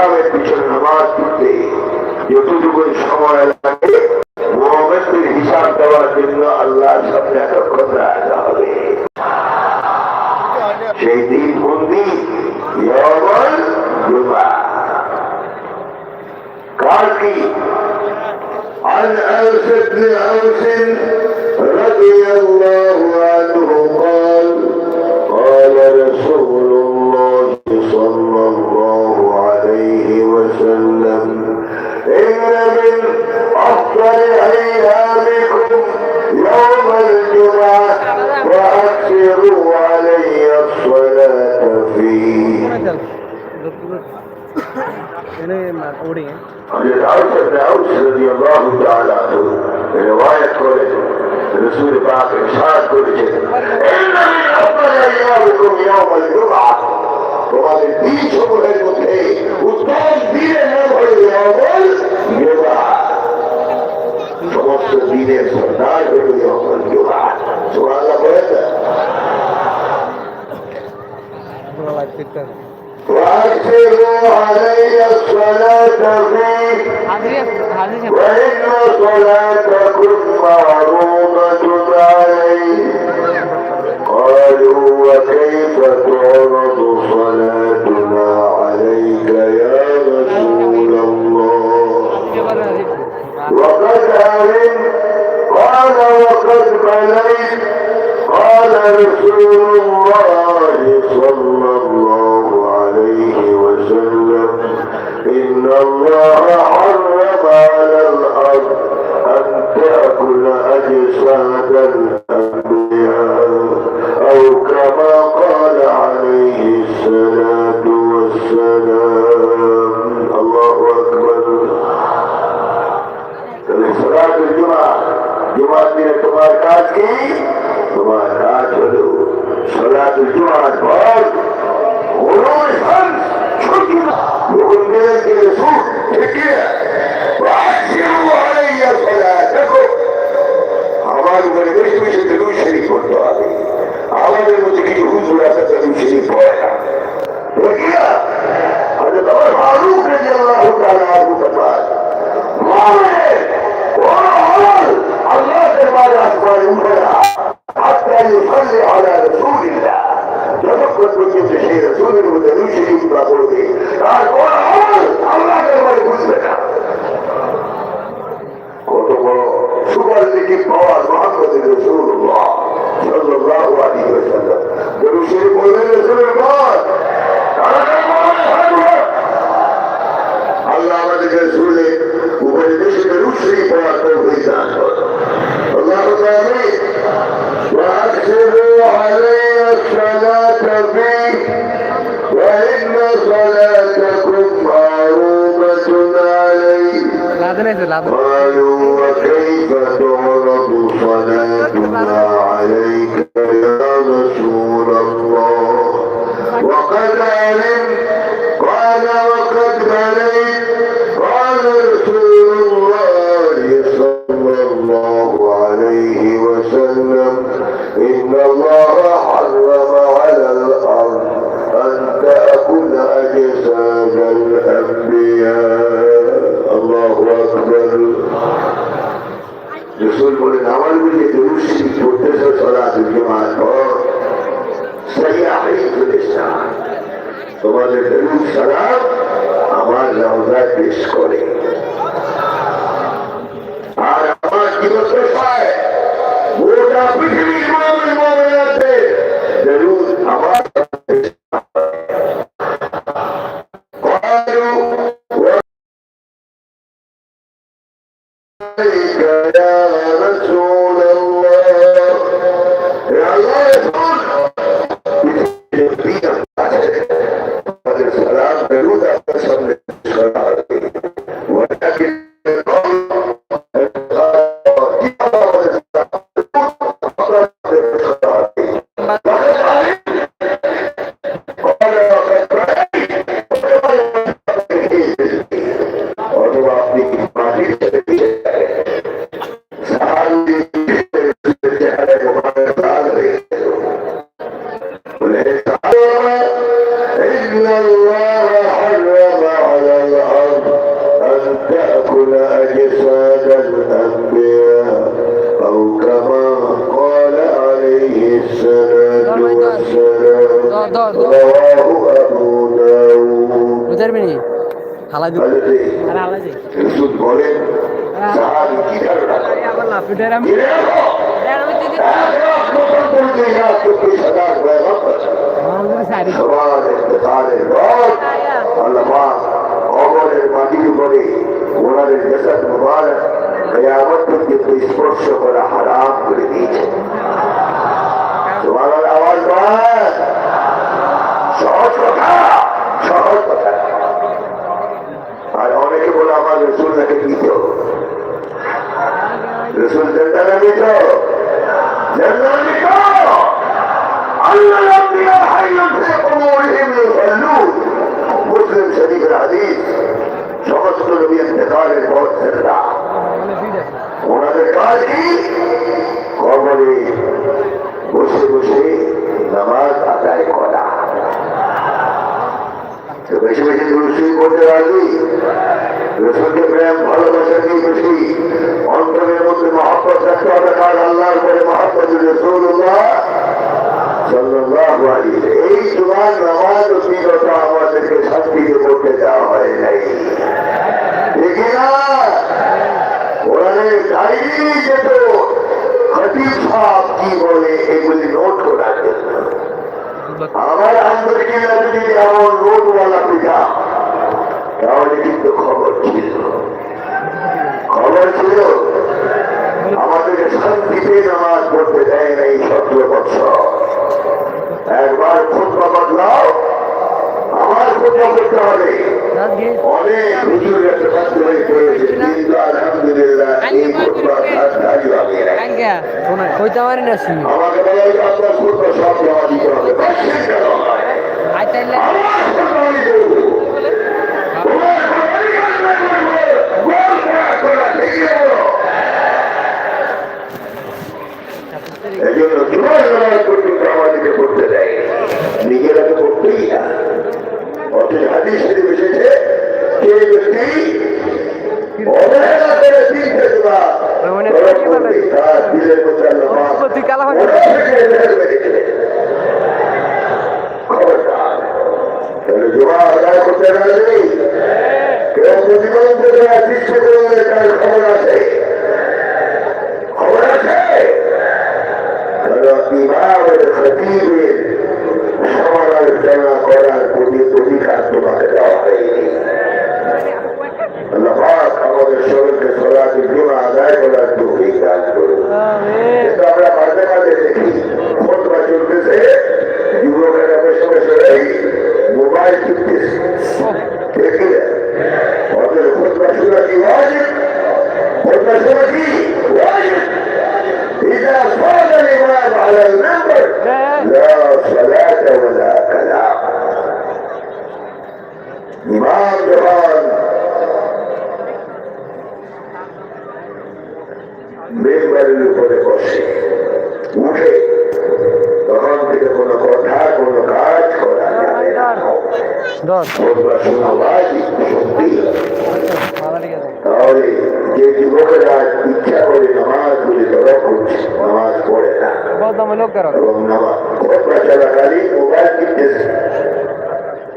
ইসলামের পিছনে নামাজ পড়তে যতটুকু সময় লাগে মোহাম্মদের হিসাব দেওয়ার জন্য আল্লাহর সামনে এতক্ষণ রাখা হবে সেই দিন বন্দি কার কি عن أوس بن أوس رضي الله عنهم بن عوف رضي الله تعالى عنه رواية قوله رسول پاک ارشاد করেছে ان من افضل ايامكم يوم الجمعه তোমাদের বীজ সমূহের মধ্যে উত্তম দিনের নাম হল ইয়ামুল জুমআ সমস্ত দিনের সর্দার হল ইয়ামুল জুমআ সুবহানাল্লাহ বলেছে وأكثروا علي الصلاة في حاضر حاضر أجسادنا போய் عليه العظيم وكيف عليك أجساد الأنبياء أو كما قال عليه الصلاة والسلام رواه أبو داود বলেন সবার ইন্তকালের রথ আল্লাহ স্পর্শ করা হারাম এগুলি নোট করার জন্য। আমার খবর ছিল। খবর ছিল? আমাদেরকে শান্তিতে নামাজ পড়তে দেয় নাই সতেরো বছর। একবার খুদ্া বদলাও আমার খুদ্া করতে হবে। অনেক হুজুর কাছে হয়েছে। কিন্তু আলহামদুলিল্লাহ এই খুদ্া কাজও আমি কইতে পারি না সি আমাকে বলা আপনার খুদ্া সব জমা দিতে হবে। আমার খুদ্া আমি দেবো। তোমার খুদ্া আমি করব। গোল করা করা ঠেকিয়ে বলো। এই জন্য পর্যন্ত আমাদেরকে পড়তে দেয় নিজেরা তো পড়তেই না অথচ হাদিস শরীফ এসেছে যে ব্যক্তি অবহেলা করে করবে, তার দিলের দশ খোঁজবা শোনা ওয়াজিব সত্যি মালা ঠিক আছে তাহলে যে যুবকেরা ইচ্ছা করে নামাজ গুলি তরক করছে নামাজ পড়ে না বলতাম লোক কারও এবং নামাজ খোঁজবা চলাকালীন মোবাইল কিনতেছে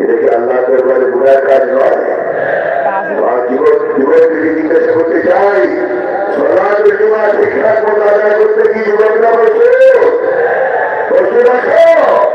এটা কি আল্লাহ দরবারে বুড়ার কাজ নয় আর যুবক যুবকদেরকে জিজ্ঞাসা করতে চাই সলাদ জমা ঠিকঠাক মতো আদায় করতে কি যুবকরা বসে বসে রাখো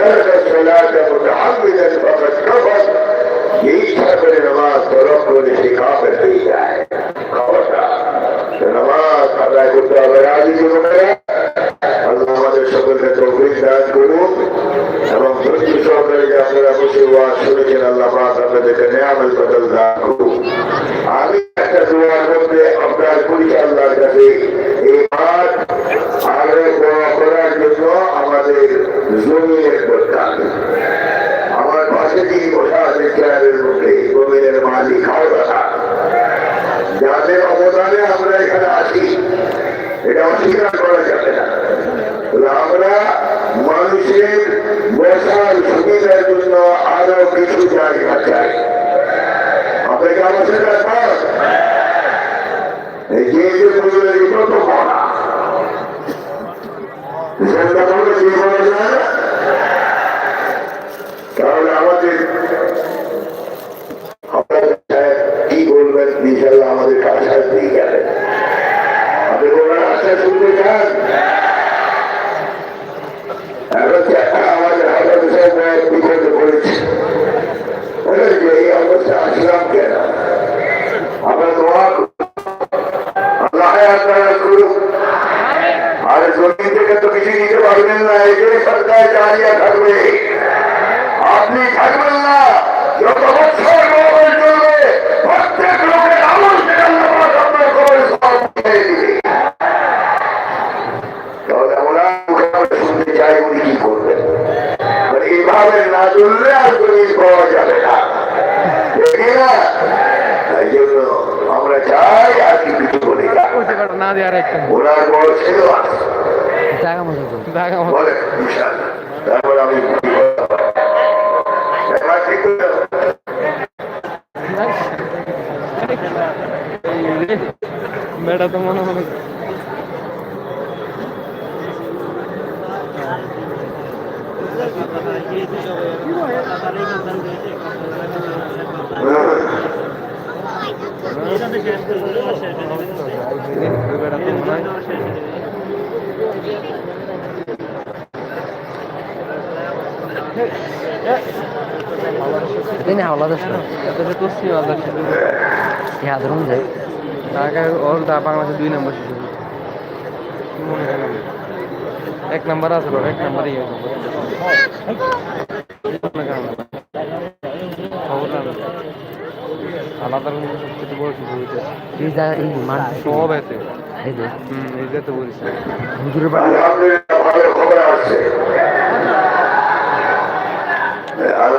জন্য মান তারকা সালাতা মুতাআম্মিদান ফাকাদ কাফার যে ইচ্ছা করে নামাজ তরক করে সে কাফের হয়ে যায় খবরদার আদায় করতে হবে রাজি যুবকেরা আল্লাহ আমাদের সকলকে তৌফিক দান করুন এবং ধৈর্য সহকারে যে আপনারা বসে ওয়াজ শুনেছেন আল্লাহ পাক আপনাদেরকে নেয়ামত বদল দান করুন আমি একটা দোয়ার মধ্যে আপনার পরিচয় আল্লাহর কাছে অস্বীকার করা যাবে না। আমরা মানুষের বসার সুবিধার জন্য আরও কিছু জায়গা চাই। আপনাকে আমার সেটা তো আপনারা করুন আর তো কিছু নিতে পারবেন না এই সরকার দাঁড়িয়ে থাকবে আপনি থাকবেন না যত বছর দিয়ে আর একটা। ওনার বড় ছেলে আছে জায়গা মতো জায়গা মতো। বলে বিশাল। তারপর আমি। বেটা তো মনে মনে বেটা তো মনে হয় Ini hawla dasar. এত করছি আল্লাহ Ya durun যায় ঢাকা ওর দা বাংলাদেশে দুই নম্বর নাম? এক নাম্বার আছে এক নাম্বারই আলাদা রকম সবচেয়ে বড় কিছু হয়েছে যা সব আছে। এই যে। হুম এই যে তো বলছি হুজুরের বাড়ি আলহামদুলিল্লাহ ভালো খবর আসছে আলহামদুলিল্লাহ অবস্থা এই হলে তো উনি